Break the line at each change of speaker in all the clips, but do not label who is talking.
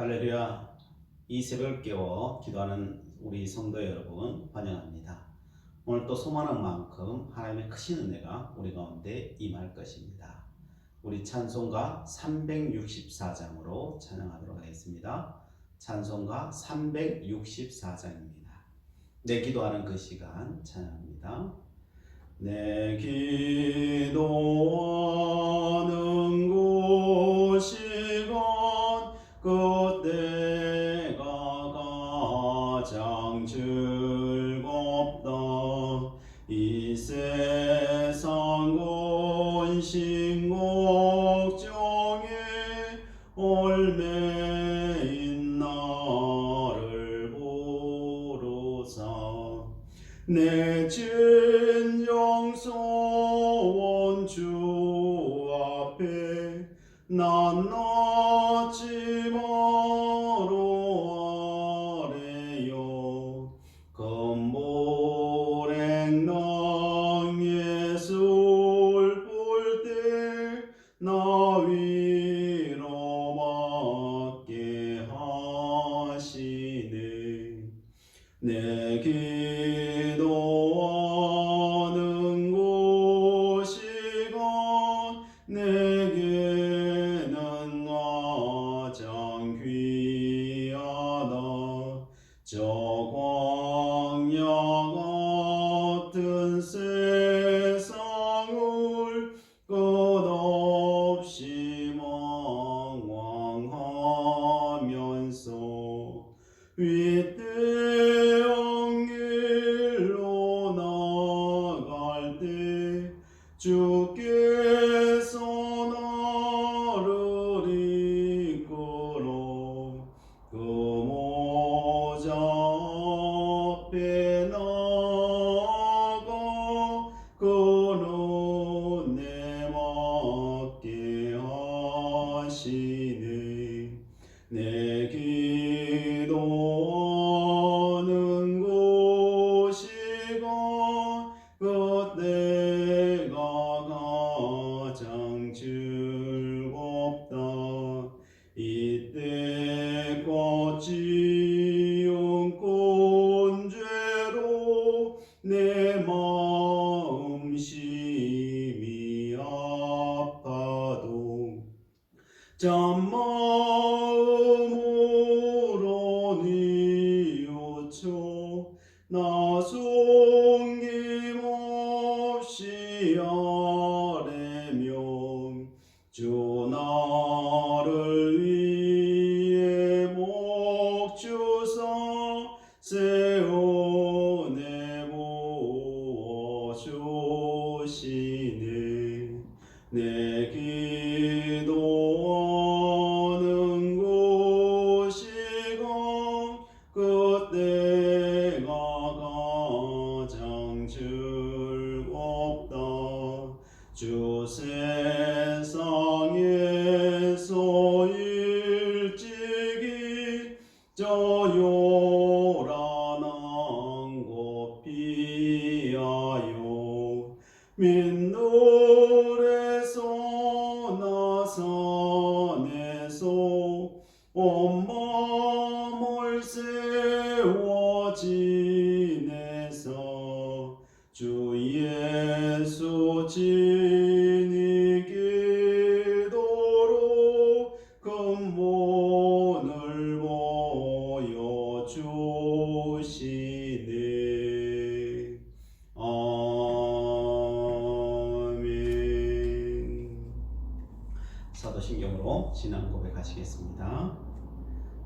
할렐루야. 이 새벽을 깨워 기도하는 우리 성도 여러분 환영합니다. 오늘 또 소망한 만큼 하나님의 크신 은혜가 우리 가운데 임할 것입니다. 우리 찬송가 364장으로 찬양하도록 하겠습니다. 찬송가 364장입니다. 내 기도하는 그 시간 찬양합니다. 내 기도하는 곳 내 진정 소원 주 앞에 난낳 세워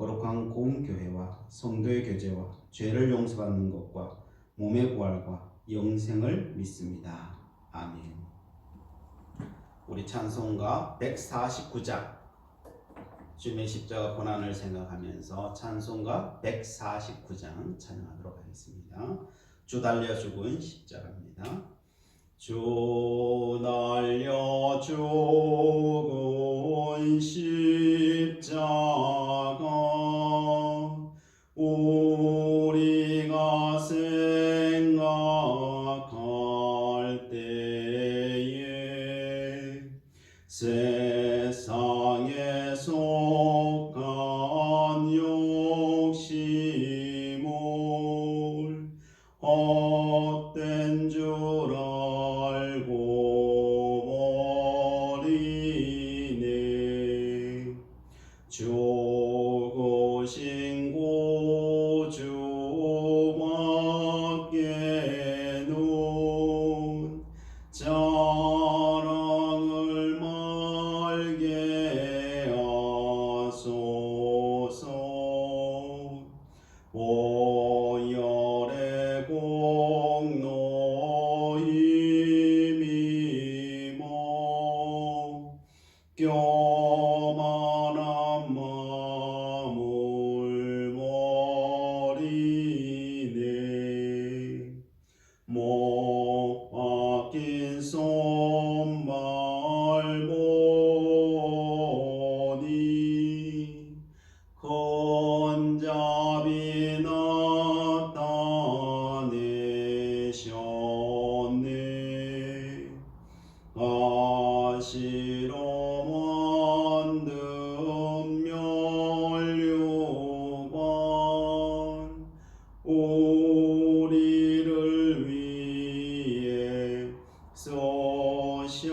거룩한 고운 교회와 성도의 교제와 죄를 용서받는 것과 몸의 부활과 영생을 믿습니다. 아멘. 우리 찬송가 149장 주님의 십자가 고난을 생각하면서 찬송가 149장 찬양하도록 하겠습니다. 주 달려 죽은 십자가입니다. 주 달려 죽은 십자가 우리가 생각할 때에 세상에 교 쏘셨네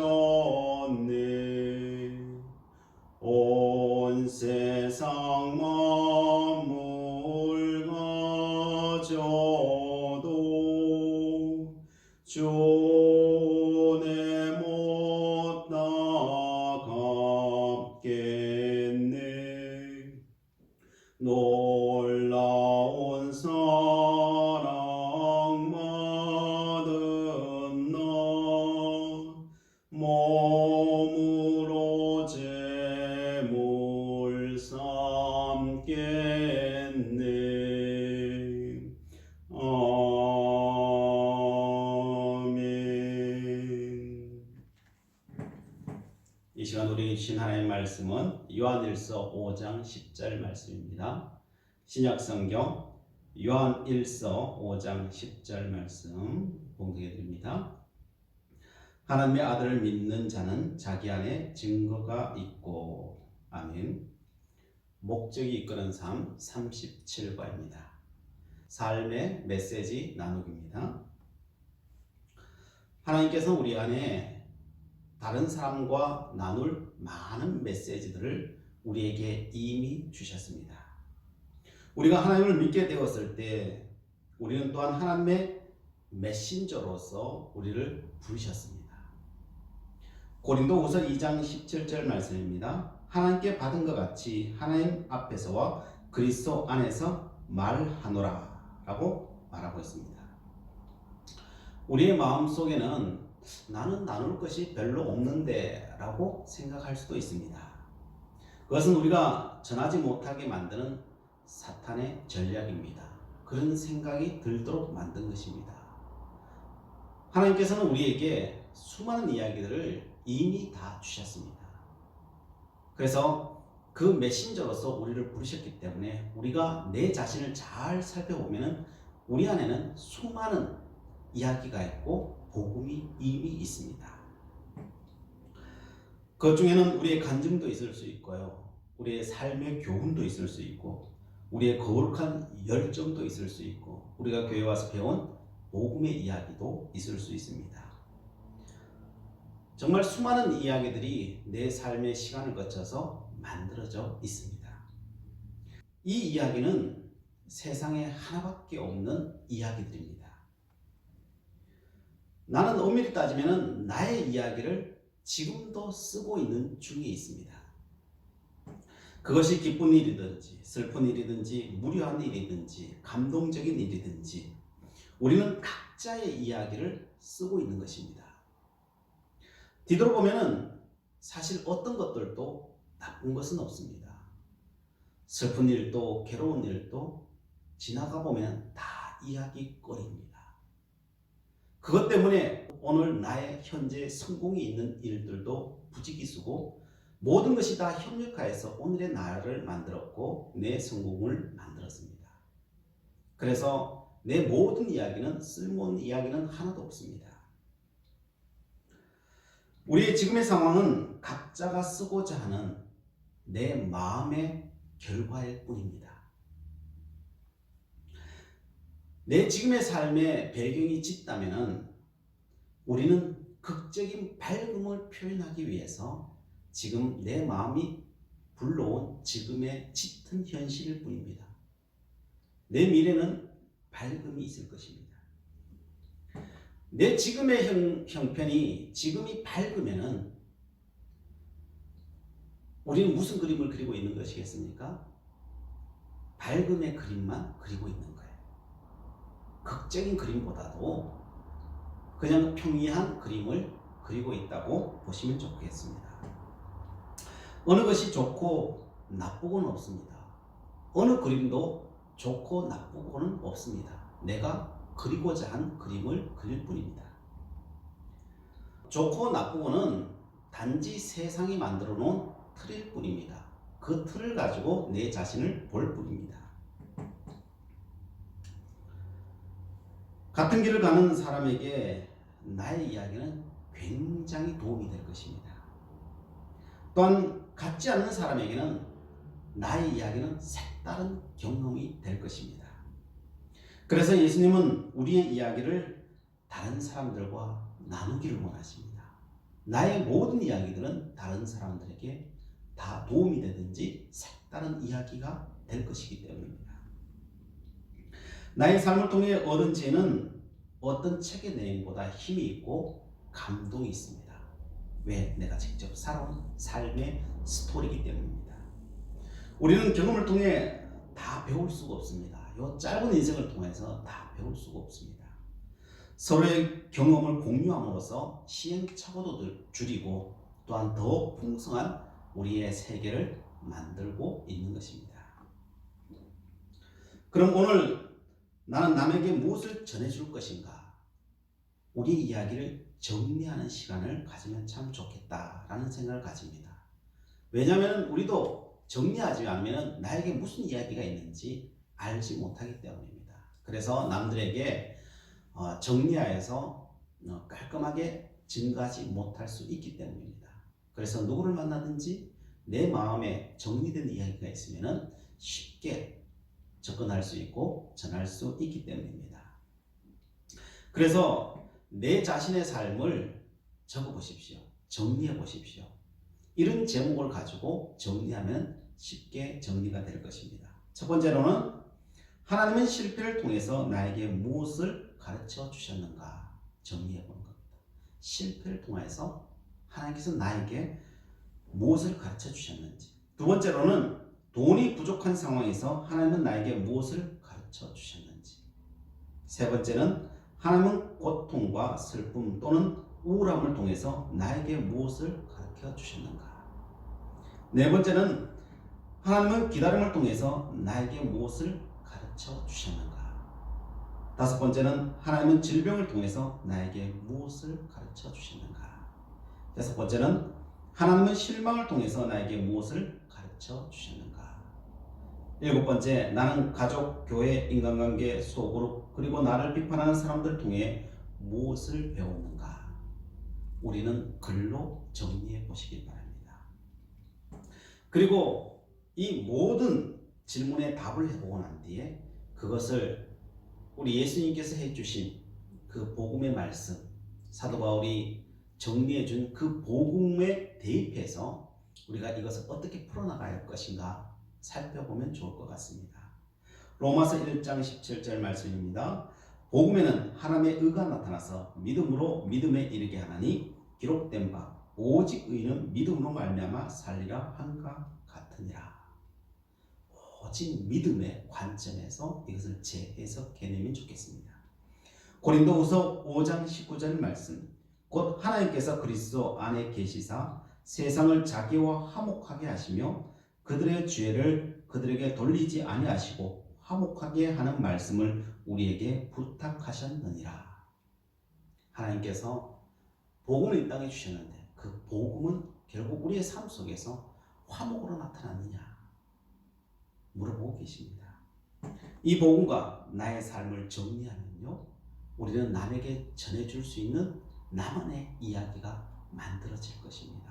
시간 우리에게 주신 하나님의 말씀은 요한일서 5장 10절 말씀입니다. 신약성경 요한일서 5장 10절 말씀 공개해 드립니다. 하나님의 아들을 믿는 자는 자기 안에 증거가 있고 아멘. 목적이 이끄는 삶 37과입니다. 삶의 메시지 나누기입니다. 하나님께서 우리 안에 다른 사람과 나눌 많은 메시지들을 우리에게 이미 주셨습니다. 우리가 하나님을 믿게 되었을 때 우리는 또한 하나님의 메신저로서 우리를 부르셨습니다. 고린도후서 2장 17절 말씀입니다. 하나님께 받은 것 같이 하나님 앞에서와 그리스도 안에서 말하노라라고 말하고 있습니다. 우리의 마음 속에는 나는 나눌 것이 별로 없는데 라고 생각할 수도 있습니다. 그것은 우리가 전하지 못하게 만드는 사탄의 전략입니다. 그런 생각이 들도록 만든 것입니다. 하나님께서는 우리에게 수많은 이야기들을 이미 다 주셨습니다. 그래서 그 메신저로서 우리를 부르셨기 때문에 우리가 내 자신을 잘 살펴보면 우리 안에는 수많은 이야기가 있고 복음이 이미 있습니다. 그 중에는 우리의 간증도 있을 수 있고요. 우리의 삶의 교훈도 있을 수 있고 우리의 거룩한 열정도 있을 수 있고 우리가 교회 와서 배운 복음의 이야기도 있을 수 있습니다. 정말 수많은 이야기들이 내 삶의 시간을 거쳐서 만들어져 있습니다. 이 이야기는 세상에 하나밖에 없는 이야기들입니다. 나는 엄밀히 따지면 나의 이야기를 지금도 쓰고 있는 중에 있습니다. 그것이 기쁜 일이든지 슬픈 일이든지 무료한 일이든지 감동적인 일이든지 우리는 각자의 이야기를 쓰고 있는 것입니다. 뒤돌아보면 사실 어떤 것들도 나쁜 것은 없습니다. 슬픈 일도 괴로운 일도 지나가 보면 다 이야기거리입니다. 그것 때문에 오늘 나의 현재 성공이 있는 일들도 부지기수고 모든 것이 다 협력하여서 오늘의 나를 만들었고 내 성공을 만들었습니다. 그래서 내 모든 이야기는 쓸모없는 이야기는 하나도 없습니다. 우리의 지금의 상황은 각자가 쓰고자 하는 내 마음의 결과일 뿐입니다. 내 지금의 삶의 배경이 짙다면 우리는 극적인 밝음을 표현하기 위해서 지금 내 마음이 불러온 지금의 짙은 현실일 뿐입니다. 내 미래는 밝음이 있을 것입니다. 내 지금의 형, 형편이 지금이 밝으면은 우리는 무슨 그림을 그리고 있는 것이겠습니까? 밝음의 그림만 그리고 있는. 극적인 그림보다도 그냥 평이한 그림을 그리고 있다고 보시면 좋겠습니다. 어느 것이 좋고 나쁘고는 없습니다. 어느 그림도 좋고 나쁘고는 없습니다. 내가 그리고자 한 그림을 그릴 뿐입니다. 좋고 나쁘고는 단지 세상이 만들어 놓은 틀일 뿐입니다. 그 틀을 가지고 내 자신을 볼 뿐입니다. 같은 길을 가는 사람에게 나의 이야기는 굉장히 도움이 될 것입니다. 또한 같지 않은 사람에게는 나의 이야기는 색다른 경험이 될 것입니다. 그래서 예수님은 우리의 이야기를 다른 사람들과 나누기를 원하십니다. 나의 모든 이야기들은 다른 사람들에게 다 도움이 되든지 색다른 이야기가 될 것이기 때문입니다. 나의 삶을 통해 얻은 지혜는 어떤 책의 내용보다 힘이 있고 감동이 있습니다. 왜? 내가 직접 살아온 삶의 스토리이기 때문입니다. 우리는 경험을 통해 다 배울 수가 없습니다. 이 짧은 인생을 통해서 다 배울 수가 없습니다. 서로의 경험을 공유함으로써 시행착오도 줄이고 또한 더 풍성한 우리의 세계를 만들고 있는 것입니다. 그럼 오늘 나는 남에게 무엇을 전해줄 것인가? 우리 이야기를 정리하는 시간을 가지면 참 좋겠다라는 생각을 가집니다. 왜냐하면 우리도 정리하지 않으면 나에게 무슨 이야기가 있는지 알지 못하기 때문입니다. 그래서 남들에게 어, 정리하여서 어, 깔끔하게 증가하지 못할 수 있기 때문입니다. 그래서 누구를 만나든지 내 마음에 정리된 이야기가 있으면 쉽게 접근할 수 있고 전할 수 있기 때문입니다. 그래서 내 자신의 삶을 적어 보십시오. 정리해 보십시오. 이런 제목을 가지고 정리하면 쉽게 정리가 될 것입니다. 첫 번째로는 하나님은 실패를 통해서 나에게 무엇을 가르쳐 주셨는가 정리해 보는 겁니다. 실패를 통해서 하나님께서 나에게 무엇을 가르쳐 주셨는지. 두 번째로는 돈이 부족한 상황에서 하나님은 나에게 무엇을 가르쳐 주셨는지. 세 번째는 하나님은 고통과 슬픔 또는 우울함을 통해서 나에게 무엇을 가르쳐 주셨는가. 네 번째는 하나님은 기다림을 통해서 나에게 무엇을 가르쳐 주셨는가. 다섯 번째는 하나님은 질병을 통해서 나에게 무엇을 가르쳐 주셨는가. 여섯 번째는 하나님은 실망을 통해서 나에게 무엇을 가르쳐 주셨는가. 일곱 번째, 나는 가족, 교회, 인간관계, 소그룹, 그리고 나를 비판하는 사람들을 통해 무엇을 배웠는가. 우리는 글로 정리해 보시기 바랍니다. 그리고 이 모든 질문에 답을 해보고 난 뒤에 그것을 우리 예수님께서 해주신 그 복음의 말씀, 사도 바울이 정리해 준 그 복음에 대입해서 우리가 이것을 어떻게 풀어나갈 것인가 살펴보면 좋을 것 같습니다. 로마서 1장 17절 말씀입니다. 복음에는 하나님의 의가 나타나서 믿음으로 믿음에 이르게 하나니 기록된 바 오직 의는 믿음으로 말미암아 살리라 한가 같으니라. 오직 믿음의 관점에서 이것을 재해석해내면 좋겠습니다. 고린도후서 5장 19절 말씀 곧 하나님께서 그리스도 안에 계시사 세상을 자기와 화목하게 하시며 그들의 죄를 그들에게 돌리지 아니하시고 화목하게 하는 말씀을 우리에게 부탁하셨느니라. 하나님께서 복음을 이 땅에 주셨는데 그 복음은 결국 우리의 삶 속에서 화목으로 나타났느냐 물어보고 계십니다. 이 복음과 나의 삶을 정리하면요, 우리는 남에게 전해줄 수 있는 나만의 이야기가 만들어질 것입니다.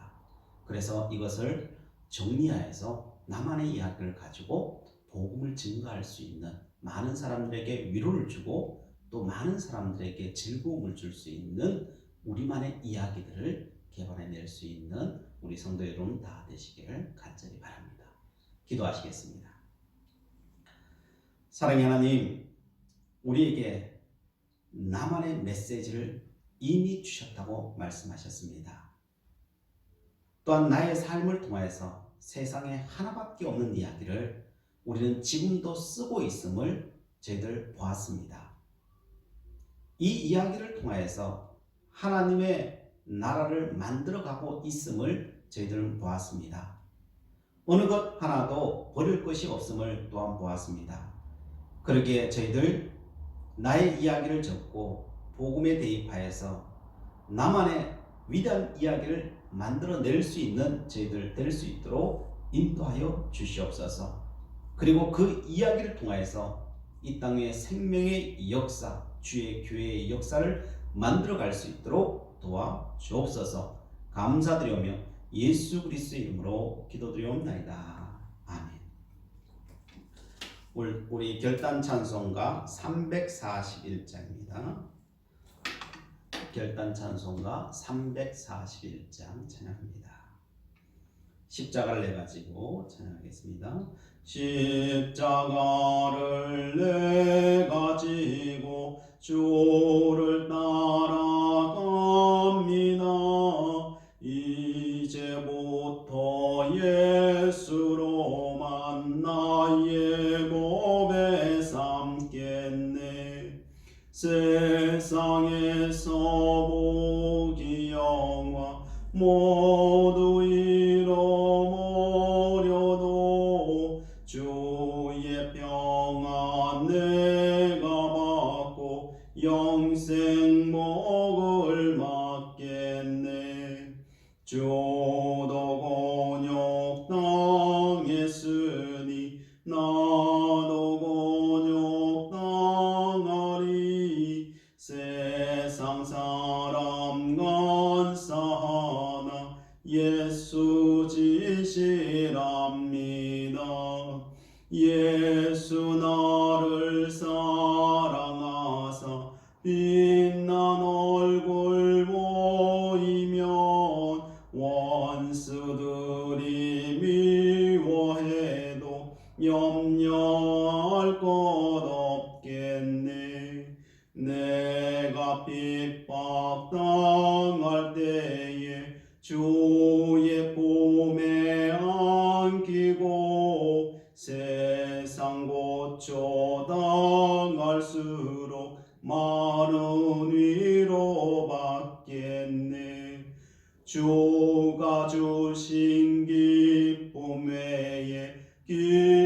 그래서 이것을 정리하여서 나만의 이야기를 가지고 복음을 증거할 수 있는 많은 사람들에게 위로를 주고 또 많은 사람들에게 즐거움을 줄 수 있는 우리만의 이야기들을 개발해낼 수 있는 우리 성도 여러분 다 되시기를 간절히 바랍니다. 기도하시겠습니다. 사랑의 하나님, 우리에게 나만의 메시지를 이미 주셨다고 말씀하셨습니다. 또한 나의 삶을 통하여서 세상에 하나밖에 없는 이야기를 우리는 지금도 쓰고 있음을 저희들 보았습니다. 이 이야기를 통하여서 하나님의 나라를 만들어가고 있음을 저희들은 보았습니다. 어느 것 하나도 버릴 것이 없음을 또한 보았습니다. 그러기에 저희들 나의 이야기를 적고 복음에 대입하여서 나만의 위대한 이야기를 만들어낼 수 있는 저희들 될 수 있도록 인도하여 주시옵소서. 그리고 그 이야기를 통하여서 이 땅의 생명의 역사, 주의 교회의 역사를 만들어갈 수 있도록 도와 주옵소서. 감사드리오며 예수 그리스도의 이름으로 기도드리옵나이다. 아멘. 올- 우리 결단 찬송가 341장입니다. 결단 찬송가 341장 찬양합니다. 십자가를 내 가지고 찬양하겠습니다. 십자가를 내 가지고 주를 따라갑니다. 이제부터 예수로만 나의 몸에 삼겠네. 모두 잃어버려도 주의 평안 내가 받고 영생 목을 맡겠네. 주 내가 핍박 당할 때에 주의 품에 안기고 세상 고초 당할수록 많은 위로 받겠네. 주가 주신 기쁨 외에 기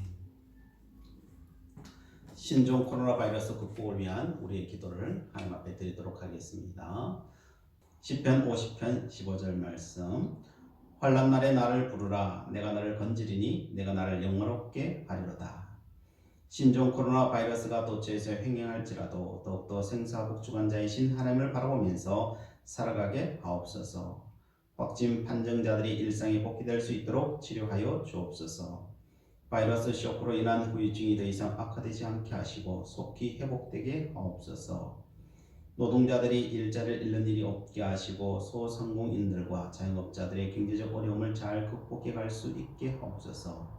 신종 코로나 바이러스 극복을 위한 우리의 기도를 하나님 앞에 드리도록 하겠습니다. 시편 50편 15절 말씀 환난 날에 나를 부르라 내가 나를 건지리니 내가 나를 영화롭게 하리로다. 신종 코로나 바이러스가 도처에서 횡행할지라도 더욱더 생사복주관 자이신 하나님을 바라보면서 살아가게 하옵소서. 확진 판정자들이 일상에 복귀될 수 있도록 치료하여 주옵소서. 바이러스 쇼크로 인한 후유증이 더 이상 악화되지 않게 하시고 속히 회복되게 하옵소서. 노동자들이 일자리를 잃는 일이 없게 하시고 소상공인들과 자영업자들의 경제적 어려움을 잘 극복해 갈 수 있게 하옵소서.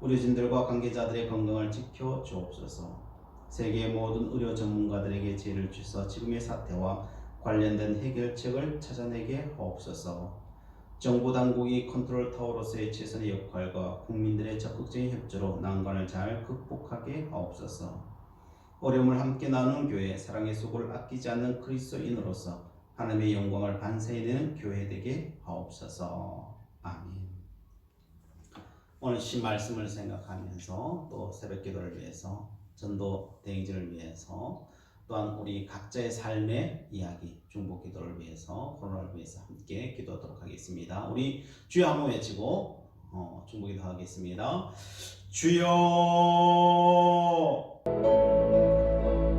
의료진들과 관계자들의 건강을 지켜 주옵소서. 세계 모든 의료 전문가들에게 지혜를 주셔서 지금의 사태와 관련된 해결책을 찾아내게 하옵소서. 정부 당국이 컨트롤 타워로서의 최선의 역할과 국민들의 적극적인 협조로 난관을 잘 극복하게 하옵소서. 어려움을 함께 나누는 교회, 사랑의 수고를 아끼지 않는 그리스도인으로서 하나님의 영광을 반사해내는 교회 되게 하옵소서. 아멘. 오늘 시 말씀을 생각하면서 또 새벽 기도를 위해서 전도 대행진을 위해서 또한 우리 각자의 삶의 이야기 중복 기도를 위해서 코로나를 위해서 함께 기도하도록 하겠습니다. 우리 주여 한번 외치고 어, 중보 기도하겠습니다. 주여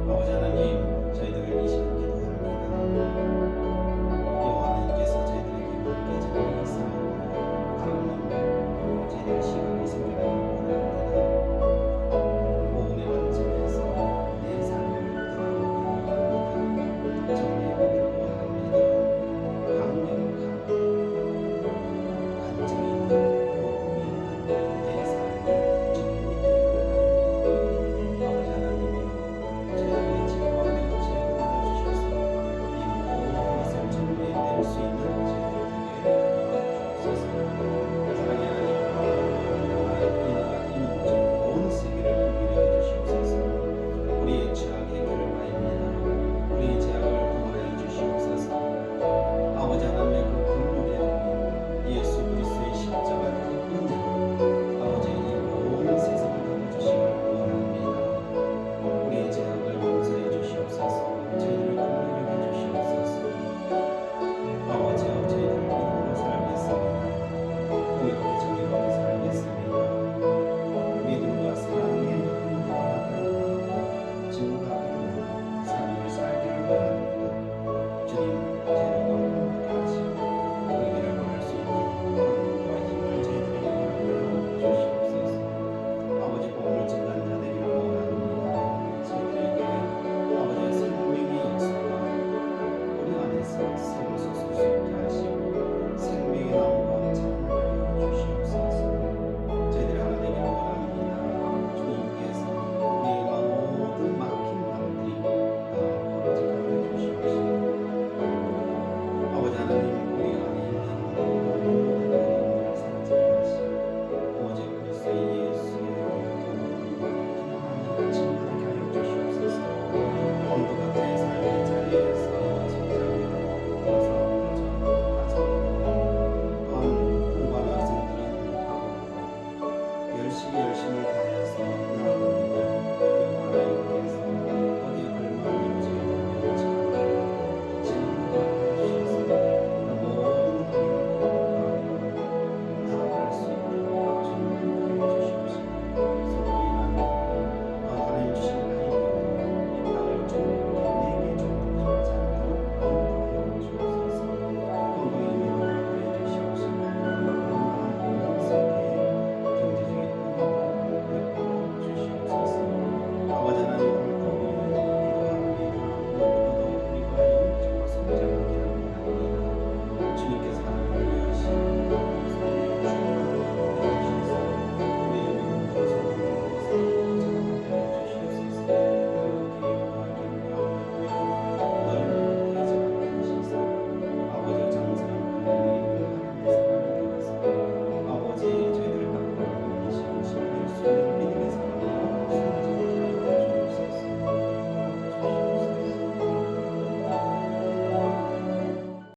아버지 하나님 저희들을 이시는